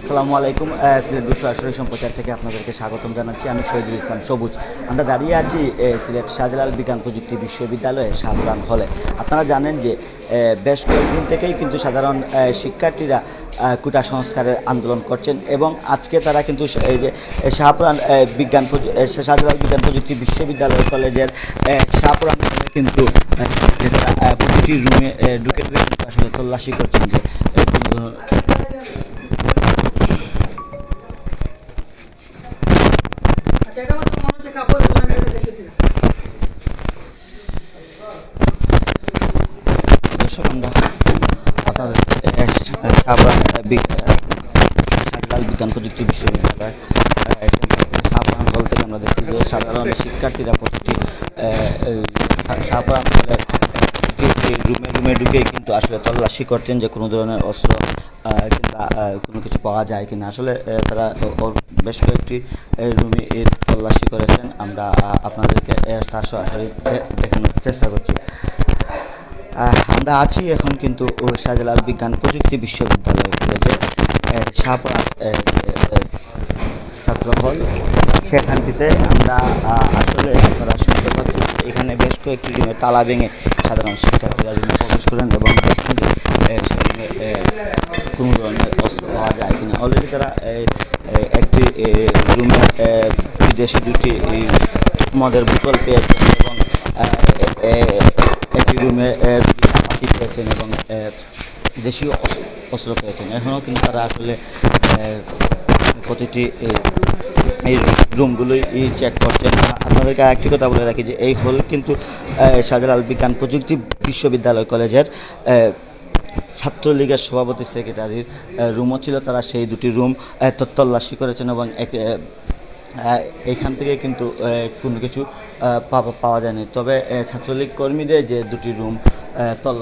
আসসালামু আলাইকুম সিলেট বিশ্ব আসরের সম্প্রচার থেকে আপনাদেরকে স্বাগতম জানাচ্ছি। আমি শহীদুল ইসলাম সবুজ। আমরা দাঁড়িয়ে আছি সিলেট শাহজালাল বিজ্ঞান প্রযুক্তি বিশ্ববিদ্যালয়ে শাহপুরান হলে। আপনারা জানেন যে বেশ কয়েকদিন থেকেই কিন্তু সাধারণ শিক্ষার্থীরা কোটা সংস্কারের আন্দোলন করছেন এবং আজকে তারা কিন্তু এই যে, শাহপুরান বিজ্ঞান শাহজালাল বিজ্ঞান প্রযুক্তি বিশ্ববিদ্যালয় কলেজের শাহপুরান কিন্তু প্রতিটি রুমে ঢুকে ঢুকে আসলে তল্লাশি করছেন যে আমরা আপনাদের বিজ্ঞান প্রযুক্তি বিশ্ববিদ্যালয় সাবরান হল থেকে আমরা দেখছি যে সাধারণ শিক্ষার্থীরা প্রতিটি রুমে রুমে ঢুকে কিন্তু আসলে তল্লাশি করছেন যে কোনো ধরনের অস্ত্র কিংবা কোনো কিছু পাওয়া যায় কিনা। আসলে তারা বেশ কয়েকটি রুমে তল্লাশি করেছেন। আমরা আপনাদেরকে তার সরাসরি দেখানোর চেষ্টা করছি। আমরা আছি এখন কিন্তু শাহজালাল বিজ্ঞান প্রযুক্তি বিশ্ববিদ্যালয় কলেজে আহ, ছাত্র হল সেখানটিতে আমরা আসলে আপনারা শুনতে পাচ্ছি এখানে বেশ কয়েকটি রুমে তালা ভেঙে সাধারণ শিক্ষার্থীরা রুমে প্রবেশ করেন এবং সেখানে কোনো ধরনের অস্ত্র পাওয়া যায় কিনা। অলরেডি তারা একটি রুমে বিদেশি দুটি মদের পেয়েছেন এবং চাপাতি পেয়েছেন এবং দেশীয় অস্ত্র- পেয়েছেন। এখনও কিন্তু তারা আসলে প্রতিটি এই রুমগুলোই চেক করছেন। আপনাদেরকে আরেকটি কথা বলে রাখি যে এই হল কিন্তু শাহজালাল বিজ্ঞান প্রযুক্তি বিশ্ববিদ্যালয় কলেজের ছাত্রলীগের সভাপতি সেক্রেটারির রুমও ছিল তারা সেই দুটি রুম আহ, তত- তল্লাশি করেছেন এবং এক এইখান থেকে কিন্তু কোনো কিছু পাওয়া যায়নি। তবে ছাত্রলীগ কর্মীদের যে দুটি রুম তল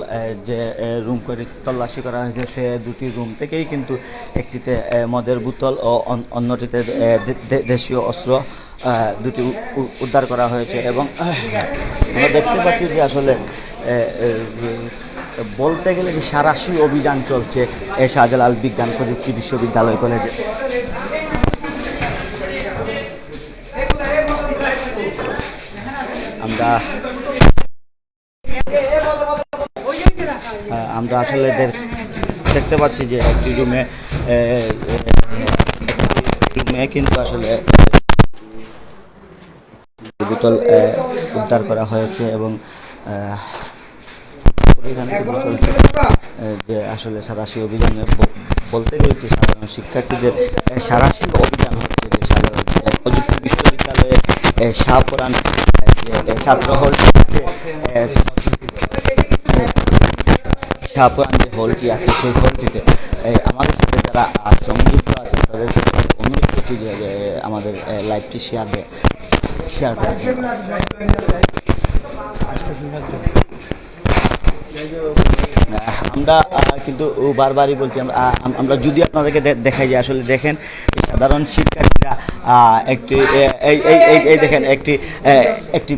যে রুম করে তল্লাশি করা হয়েছে, সে দুটি রুম থেকেই কিন্তু একটিতে মদের বোতল ও অন্যটিতে দেশীয় অস্ত্র দুটি উদ্ধার করা হয়েছে এবং আমরা দেখতে পাচ্ছি যে আসলে বলতে গেলে যে সারাশি অভিযান চলছে শাহজালাল বিজ্ঞান প্রযুক্তি বিশ্ববিদ্যালয় কলেজে। আমরা আসলে দেখ- দেখতে পাচ্ছি যে একটি রুমে রুমে কিন্তু আসলে বোতল উদ্ধার করা হয়েছে এবং যে আসলে সারাশি অভিযানে বলতে গেলে যে সাধারণ শিক্ষার্থীদের সারাশি অভিযান হচ্ছে যে সাধারণ প্রযুক্তি বিশ্ববিদ্যালয়ে আহ, ছাত্র হল আছে? যে হলটি আছে সেই হলটিতে আমাদের সাথে যারা সংযুক্ত আছেন তাদের অনুরোধ করছি যে আমাদের লাইভটি শেয়ার শেয়ার। আহ, আমরা কিন্তু বারবারই বলছি, আমরা যদি আপনাদেরকে দেখাই যে আসলে দেখেন সাধারণ শিক্ষার্থীরা একটি এই এই, এই- দেখেন, একটি একটি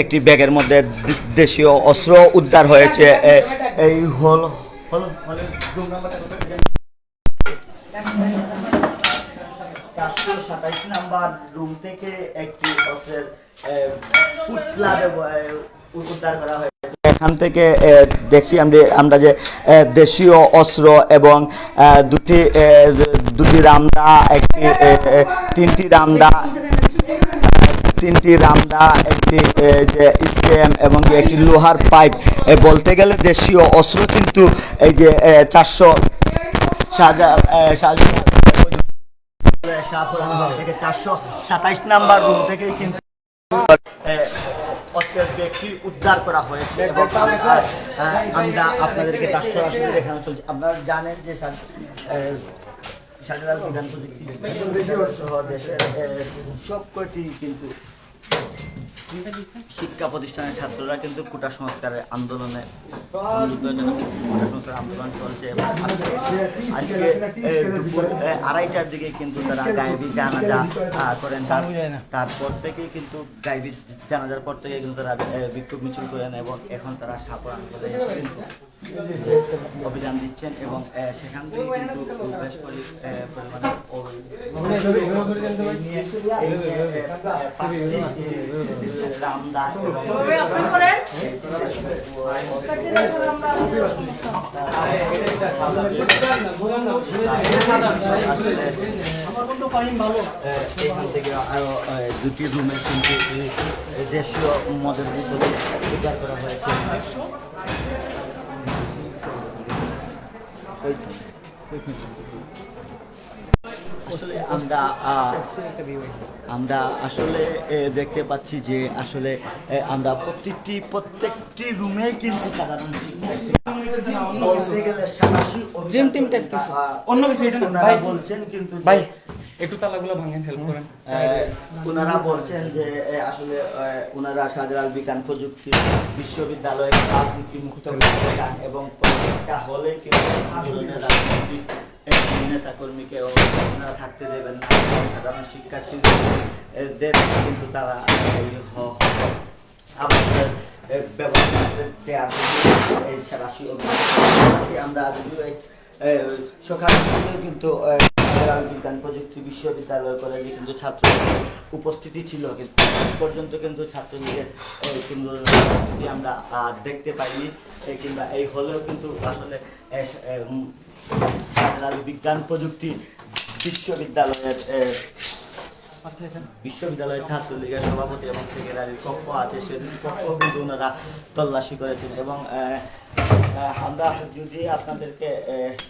একটি ব্যাগের মধ্যে দেশীয় অস্ত্র উদ্ধার হয়েছে এই হল থেকে একটি অস্ত্রের পুতলা উদ্ধার করা হয়েছে। এখান থেকে দেখছি আমরা আমরা যে দেশীয় অস্ত্র এবং দুটি দুটি রামদা, একটি তিনটি রামদা তিনটি রামদা, একটি যে স্কেম এবং একটি লোহার পাইপ। বলতে গেলে দেশীয় অস্ত্র কিন্তু এই যে চারশো শাহজাহান শাহপুরান থেকে চারশো সাতাইশ নাম্বার রুম থেকেই কিন্তু ব্যক্তি উদ্ধার করা হয়েছে আমরা আপনাদেরকে তার সরাসরি দেখানো চলছে। আপনারা জানেন যে প্রযুক্তি সহ দেশের সব কয়টি কিন্তু শিক্ষা প্রতিষ্ঠানের ছাত্ররা কিন্তু কোটা সংস্কারের আন্দোলনে আন্দোলন চলছে এবং আজকে দুপুর আড়াইটার দিকে কিন্তু তারা গায়েবী জানাজা করেন। তার তারপর থেকেই কিন্তু গায়েবী জানাজার পর থেকে কিন্তু তারা বিক্ষোভ মিছিল করেন এবং এখন তারা এসে কিন্তু অভিযান দিচ্ছেন এবং সেখান থেকে কিন্তু বেশ পরিমাণে করেন শিক্ষার্থীরা এখন থেকে আরও দুটি রুমে কিন্তু দেশীয় মদের বোতল উদ্ধার করা হয়েছে আসলে আমরা আমরা আসলে দেখতে পাচ্ছি যে আসলে আমরা প্রত্যেকটি প্রত্যেকটি রুমে কিন্তু সাধারণ জিম টিম টাইপ কিছু। অন্য কিছু এটা না। ভাই বলছেন কিন্তু ভাই একটু তালাগুলো ভাঙেন হেল্প করেন। ওনারা বলছেন যে আসলে ওনারা শাহজালাল বিজ্ঞান প্রযুক্তি বিশ্ববিদ্যালয়ে রাজনীতি মুক্ত এবং প্রত্যেকটা হলে কিন্তু কোনো ধরনের নেতা কর্মীকে ওনারা থাকতে দেবেন না। সাধারণ শিক্ষার্থীদের কিন্তু তারা এই হ- আমাদের ব্যবস্থা দেওয়ার জন্য রাশি আমরা সকাল কিন্তু বিজ্ঞান প্রযুক্তি বিশ্ববিদ্যালয় কলেজে কিন্তু ছাত্র উপস্থিতি ছিল কিন্তু পর্যন্ত কিন্তু ছাত্রলীগের কিন্তু আমরা দেখতে পাইনি। কিংবা এই হলেও কিন্তু আসলে বিজ্ঞান প্রযুক্তি বিশ্ববিদ্যালয়ের আচ্ছা বিশ্ববিদ্যালয়ের ছাত্রলীগের সভাপতি এবং সেক্রেটারির কক্ষ আছে। সে দুটি কক্ষ কিন্তু ওনারা তল্লাশি করেছেন এবং আমরা যদি আপনাদেরকে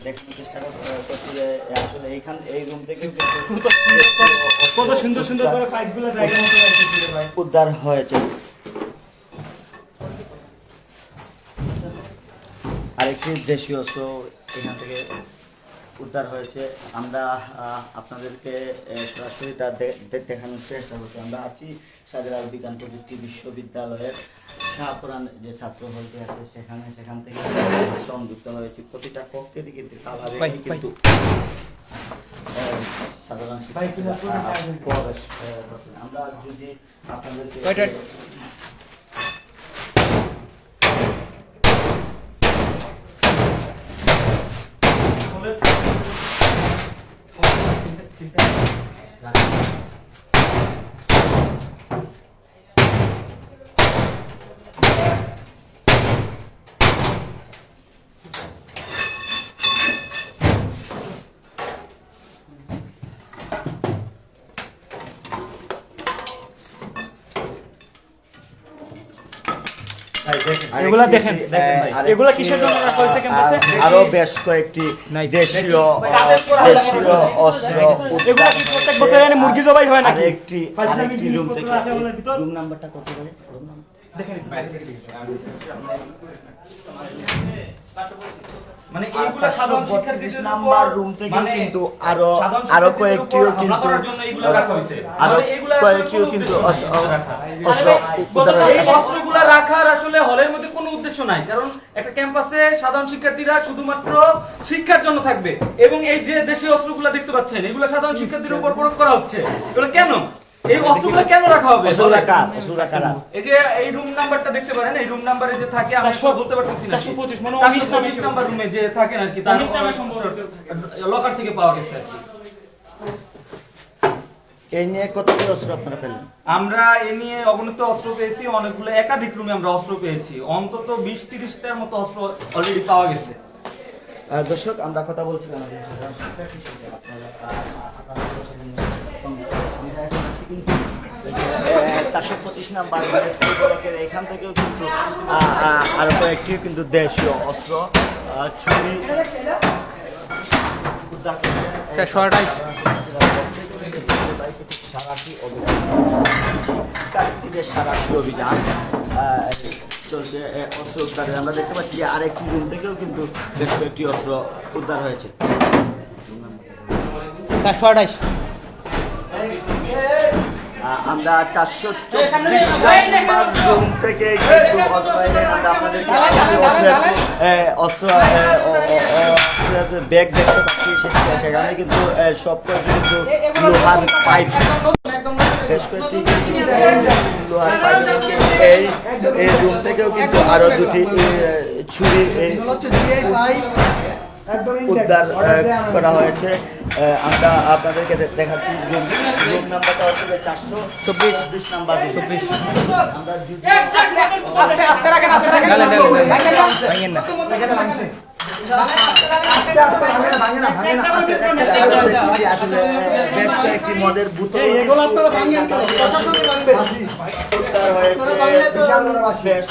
দেখানোর চেষ্টা করছি যে আসলে এইখান এই রুম থেকে কত সুন্দর সুন্দর করে ফাইটগুলো উদ্ধার হয়েছে। আরেকটি দেশীয় অস্ত্র এখান থেকে উদ্ধার হয়েছে। আমরা আপনাদেরকে সরাসরি তা দেখানোর চেষ্টা করছি। আমরা আছি শাহজালাল বিজ্ঞান প্রযুক্তি বিশ্ববিদ্যালয়ের শাহপুরান যে ছাত্র হলটি আছে সেখানে সেখান থেকে সংযুক্ত হয়েছে। প্রতিটা কক্ষেরই কিন্তু তালা। কিন্তু সাধারণ। আমরা যদি আপনাদেরকে কয়টা? আরেকটি, এগুলা দেখেন, এগুলা কিসের জন্য রাখা হয়েছে ক্যাম্পাসে? আরও বেশ কয়েকটি দেশীয় দেশীয় অস্ত্র এগুলা কি প্রত্যেক বছর এনে মুরগি জবাই হয় নাকি ফাইজলামি আরেকটি রুম থেকে? রুম নাম্বারটা কত বলে রুম নাম্বার দেখেন একটু। মানে এইগুলা সাধারণ শিক্ষার্থীদের নাম্বার রুম থেকে মানে কিন্তু আরও আরও কয়েকটিও কিন্তু। আরও মানে কয়েকটিও কিন্তু। অস্ত্র এই অস্ত্রগুলা রাখার আসলে হলের মধ্যে কোনো উদ্দেশ্য নাই কারণ একটা ক্যাম্পাসে সাধারণ শিক্ষার্থীরা শুধুমাত্র শিক্ষার জন্য থাকবে এবং এই যে দেশীয় অস্ত্রগুলো দেখতে পাচ্ছেন এগুলো সাধারণ শিক্ষার্থীদের উপর প্রয়োগ করা হচ্ছে। এগুলো কেন? এই অস্ত্রগুলো কেন রাখা হবে? এই যে এই রুম নাম্বারটা দেখতে পারেন এই রুম নাম্বারে যে থাকে আমি সব বলতে পারতেছি না। 425 মানে চারশো অমিত নামে পঁচিশ। কেউ। নাম্বার রুমে যে থাকেন আর কি তার লকার থেকে পাওয়া গেছে আর কি। এই নিয়ে কতটি অস্ত্র আপনারা পেলেন আমরা এ নিয়ে অগণিত অস্ত্র পেয়েছি অনেকগুলো একাধিক রুমে আমরা অস্ত্র পেয়েছি। অন্তত বিশ তিরিশটার মতো অস্ত্র অলরেডি পাওয়া গেছে। দর্শক আমরা কথা বলছিলাম চারশো পঁচিশ নাম্বার এখান থেকেও কিন্তু আরও কয়েকটি কিন্তু দেশীয় অস্ত্র ছুরি উদ্ধার করেছে। সারাটি অভিযান। শিক্ষার্থীদের সারাশি অভিযান চলছে অস্ত্র উদ্ধারে। আমরা দেখতে পাচ্ছি যে আরেকটি রুম থেকেও কিন্তু বেশ কয়েকটি অস্ত্র উদ্ধার হয়েছে। চারশো আঠাইশ আহ, আমরা চারশো চব্বিশ নাম্বার রুম থেকে কিন্তু আমরা আপনাদেরকে অস্ত্রের ব্যাগ দেখতে পাচ্ছি সেখানে কিন্তু সব কিন্তু লোহার পাইপ। বেশ কয়েকটি লোহার পাইপ এই এই রুম থেকেও কিন্তু আরও দুটি ছুরি এই উদ্ধার করা হয়েছে। আমরা আপনাদেরকে দে- দেখাচ্ছি রুম রুম নাম্বারটা হচ্ছে চারশো চব্বিশ। চব্বিশ নাম্বার চব্বিশ। আমরা যদি আস্তে আস্তে রাখেন আস্তে রাখেন। ভাঙেন না। এটি আসলে বেশ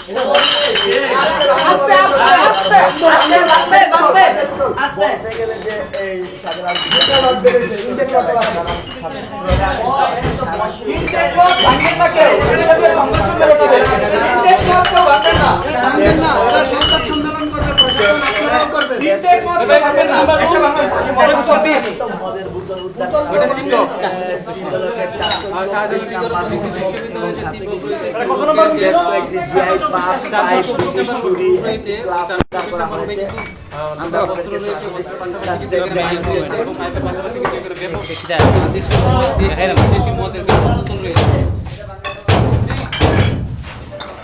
সম্মেলন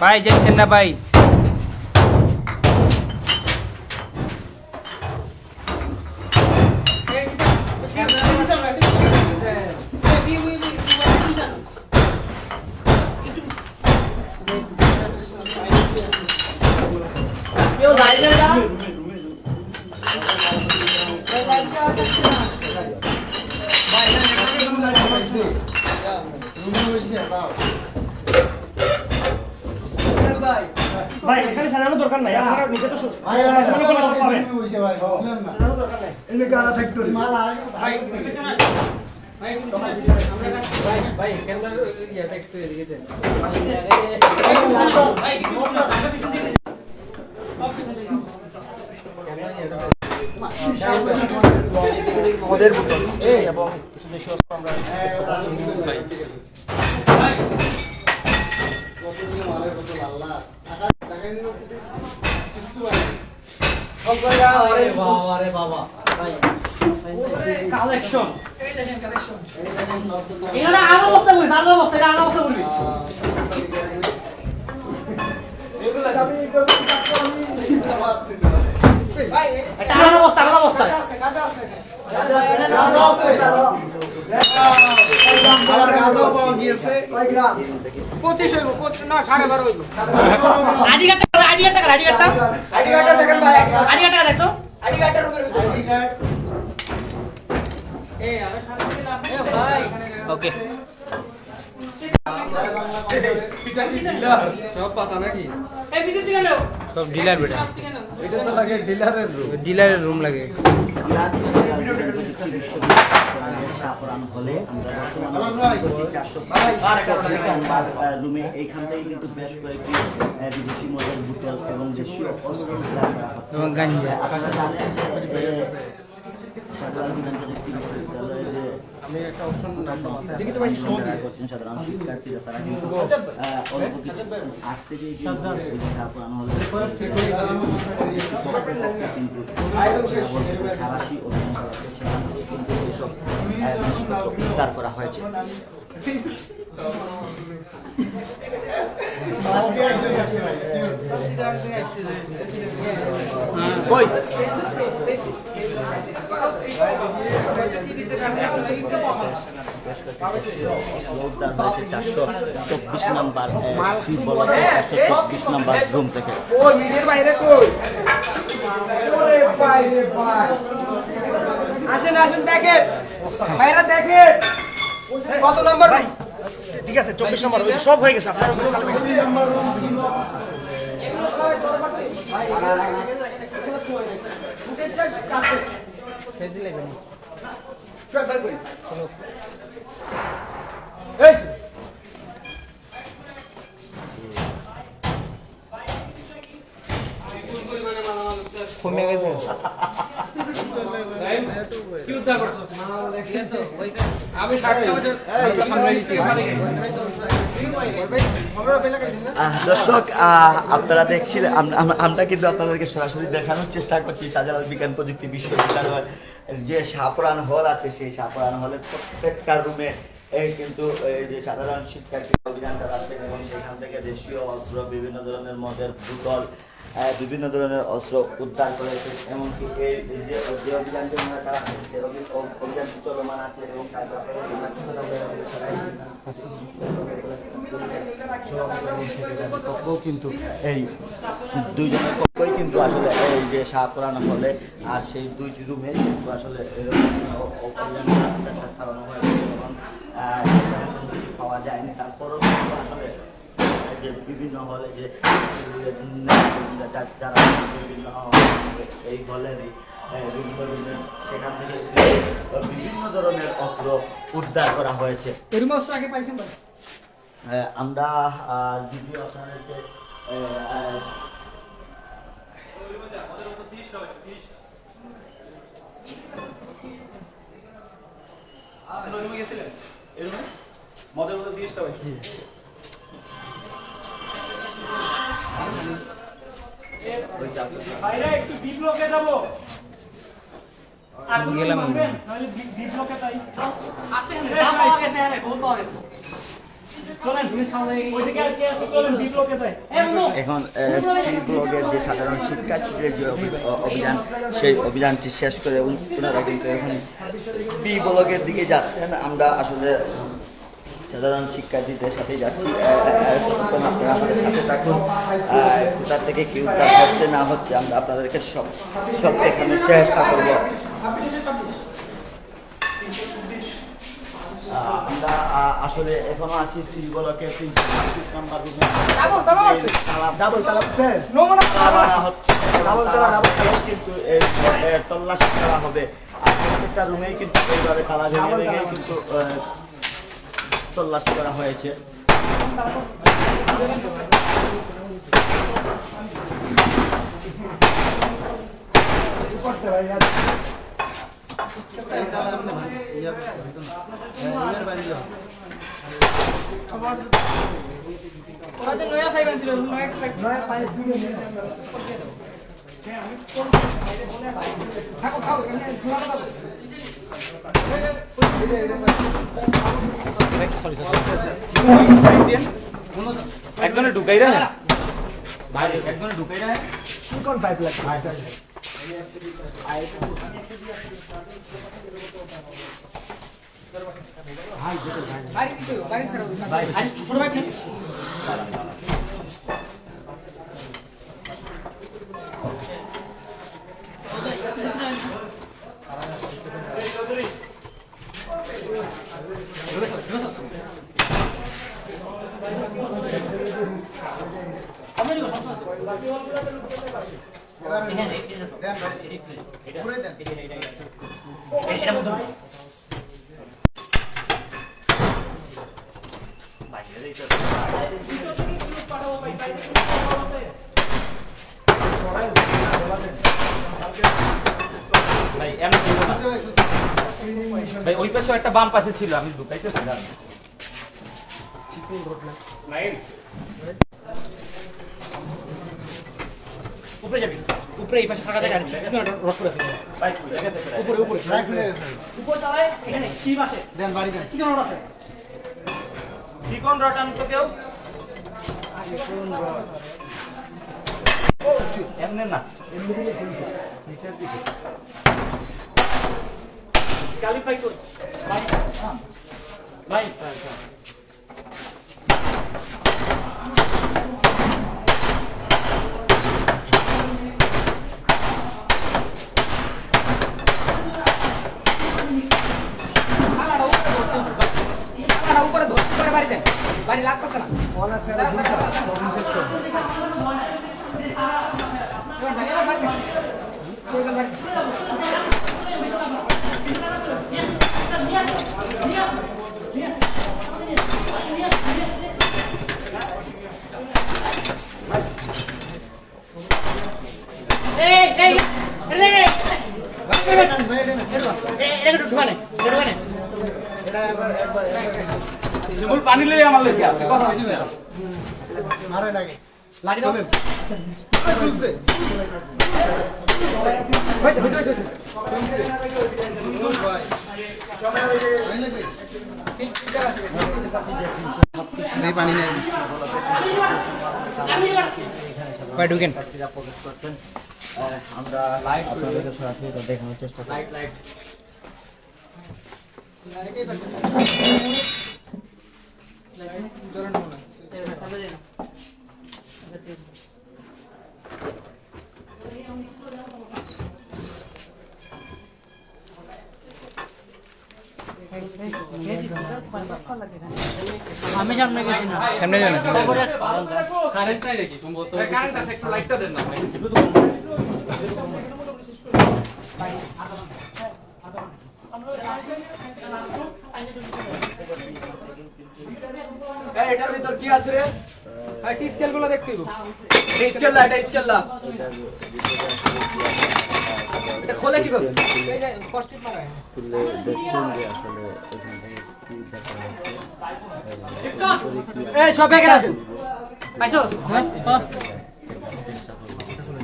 ভাই যেতেন না ভাই কেউ দাঁড়িয়ে না ভাই এখানে সাজানোর দরকার নাই আপনারা নিজে তো সব- সাজানো করলে সব পাবেন মদের বোতল এই এবং কিছু দেশীয় অস্ত্র আমরা কালেকশন এখানে আলাদা বস্তা বলি আলাদা বস্তা এটা আলাদা বস্তা বলি এটা আলাদা বস্তা আলাদা বস্তা আমার গাঁজাও পাওয়া গিয়েছে আইডি কার্ডটা আইডি কার্ডটা আইডি কার্ডটা আইডি কার্ডটা দেখেন ভাই। আইডি কার্ডটা দেখতো আইডি কার্ডটার উপরে ওকে। এই পিছের দিকে নাও। সব ডিলার বেটা। ডিলারের রুম লাগে। আমরা প্রযুক্তি শাহপুরান হলে আমরা বর্তমানে চারশো নাম্বার রুমে এইখানটাই কিন্তু বেশ কয়েকটি বিদেশি মদের বোতল এবং দেশীয় অস্ত্র উদ্ধার করা করছেন সাধারণ শিক্ষার্থীরা তারা কিন্তু অল্প কিছু কিন্তু সেখান থেকে কিন্তু এইসব উদ্ধার করা হয়েছে। কই? হয়েছে চারশো চব্বিশ নাম্বার চারশো চব্বিশ নাম্বার রুম থেকে বাইরে আসেন আসেন দেখেন ভাইরা দেখেন কত নম্বর ঠিক আছে চব্বিশ নম্বর সব হয়ে গেছে আপনারা কমে গেছে উদ্ধার করছ আমি ষাট টাকা আহ, দর্শক আপনারা দেখছিলেন আম- আম- আমরা কিন্তু আপনাদেরকে সরাসরি দেখানোর চেষ্টা করছি শাহজালাল বিজ্ঞান প্রযুক্তি বিশ্ববিদ্যালয়ের যে সাপরান হল আছে, সেই সাপরান হলের প্রত্যেকটা রুমে কিন্তু যে সাধারণ শিক্ষার্থী অভিযান চালাচ্ছেন এবং সেখান থেকে দেশীয় অস্ত্র, বিভিন্ন ধরনের মদের বোতল বিভিন্ন ধরনের অস্ত্র উদ্ধার করেছে এমনকি এই যে যে অভিযানটি আমরা চালাচ্ছেন সেই অভি- অ- অভিযানটি চলমান আছে এবং কাজ কিন্তু এই দুইজনের পক্ষই কিন্তু আসলে এই যে শাহপুরানো হলে আর সেই দুইটি রুমে কিন্তু আসলে অভিযান চালানো কিছু পাওয়া যায়নি। তারপরেও যে বিভিন্ন হলে যে যারা বিভিন্ন এই হলেরই বিভিন্ন সেখান থেকে বিভিন্ন ধরনের অস্ত্র উদ্ধার করা হয়েছে। এরকম অস্ত্র আগে পাইছেন আমরা আপনাদেরকে আহ, মদের মধ্যে তিরিশটা ভাই একটু যাব। এখন গেলাম নাহলে তাই। ব্লগের যে সাধারণ শিক্ষার্থীদের যে অভিযান সেই অভিযানটি শেষ করে ওনারা কিন্তু এখন বি ব্লগের দিকে যাচ্ছেন। আমরা আসলে সাধারণ শিক্ষার্থীদের সাথে যাচ্ছি। আহ, আপনারা আমাদের সাথে থাকুন। আহ, কোথা থেকে কি উদ্ধার হচ্ছে না হচ্ছে আমরা আপনাদেরকে সব সব দেখানোর চেষ্টা করব। আমরা আসলে এখনও আছি সি ব্লকের তিনশো পঁচিশ নম্বর রুমে। ডাবল ডাবল আছে। ডাবল ডাবল নমুনা। তারা হচ্ছে তারা হচ্ছে কিন্তু তল্লাশি করা হবে। আর প্রত্যেকটা রুমেই কিন্তু এইভাবে তালা ভেঙে ভেঙে কিন্তু তল্লাশি করা হয়েছে। ওরা যে নয়া ফাইভ আনছিল নয়া ফাইভ নয়া ফাইভ একজনে ঢুকাই রে ভাই একজনে ঢুকাই রে বাড়ি দিতে হবে, বাড়ি ছাড়া হবে। ভাই এমন ভাই ওই পাশে একটা বাম পাশে ছিল আমি ঢুকাইতে পারলাম উপরে যাবি? উপরে এই পাশে ফাঁকা জায়গা আছে। করে ফেলে ভাই। উপরে উপরে। উপরে তলায় এখানে কি আছে। দেন বাড়ি দেন। রড আছে। চিকন আনতো কেউ? এমনি না কালিফাই কর ভাই ভাই টাকাটা উপরে ধর উপরে বাড়ি দেন বাড়ি লাগতেছে না দাঁড়া, দাঁড়া, দাঁড়া, দাঁড়া। এবার ভাই, এবার বাড়ি দেন। চলে যান বাড়ি। এই এই এই শিমুল পানি লই আমার লই আপনি কথা আছে লাঠি দাও। হয়েছে, হয়েছে, হয়েছে, হয়েছে। ভাই ঢুকেন? প্রার্থীরা প্রবেশ করছেন আহ, আমরা আপনাদেরকে সরাসরি এটা দেখানোর চেষ্টা করি। আমি সামনে গেছি না। সামনে যান কারেন্ট আছে একটু লাইটটা দেন না এই, এটার ভিতর কি আছে রে? ভাই টি স্কেলগুলো দেখতে দিব এই স্কেল না এটা স্কেল না। এটা খোলে কীভাবে? এই যে কষ্টিত লাগায় তুলে দেখছেন যে আসলে এখান কি দেখা যাচ্ছে এই সব এখানে আছেন পাইছস?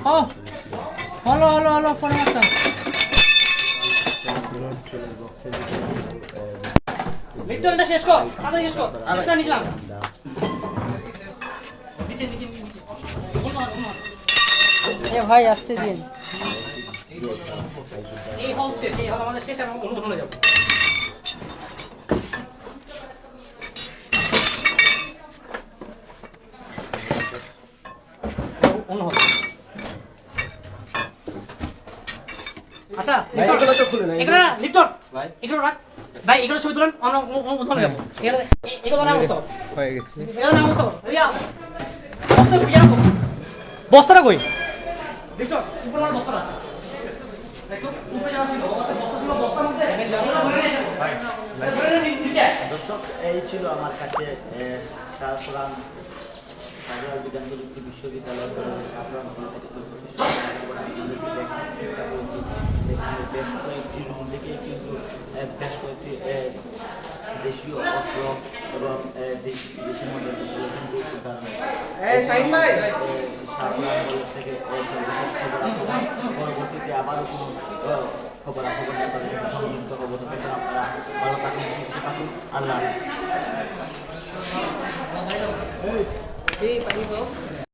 ও হলো হলো হলো ফোন মারতাম লিটনটা শেষ কর শেষ কর। নিলাম নিচে নিচে নিচে এ ভাই আসতে দিন। এই হল শেষ এই হল আমাদের শেষ যাব। আচ্ছা ভাই, এগুলো তো খুলে নাই। এগুলো লিপটন এগুলো রাখ। ভাই এগুলো ছবি তুলেন আমরা উঠে যাব। এগুলো নাম বসতো হয়ে গেছে। এগুলো নাম বসতো রিয়া বস্তা কই বস্তাটা কই? লিপটন উপরে আমার বস্তাটা দেখো উপরে যাওয়া ছিল বস্তা বস্তা ছিল বস্তার মধ্যে ধরে নিচে। দর্শক এই ছিল আমার কাছে সাগর বিজ্ঞান প্রযুক্তি বিশ্ববিদ্যালয় থেকে চেষ্টা করেছি। বেশ কয়েকটি রুম কিন্তু বেশ কয়েকটি দেশীয় অস্ত্র এবং দেশের মধ্যে কিন্তু থেকে পরবর্তীতে আবারও কোনো আহ, খবরাখবর ব্যাপারে সংযুক্ত খবর আপনারা ভালো থাকুন সুস্থ থাকুন। আল্লাহ 对把这个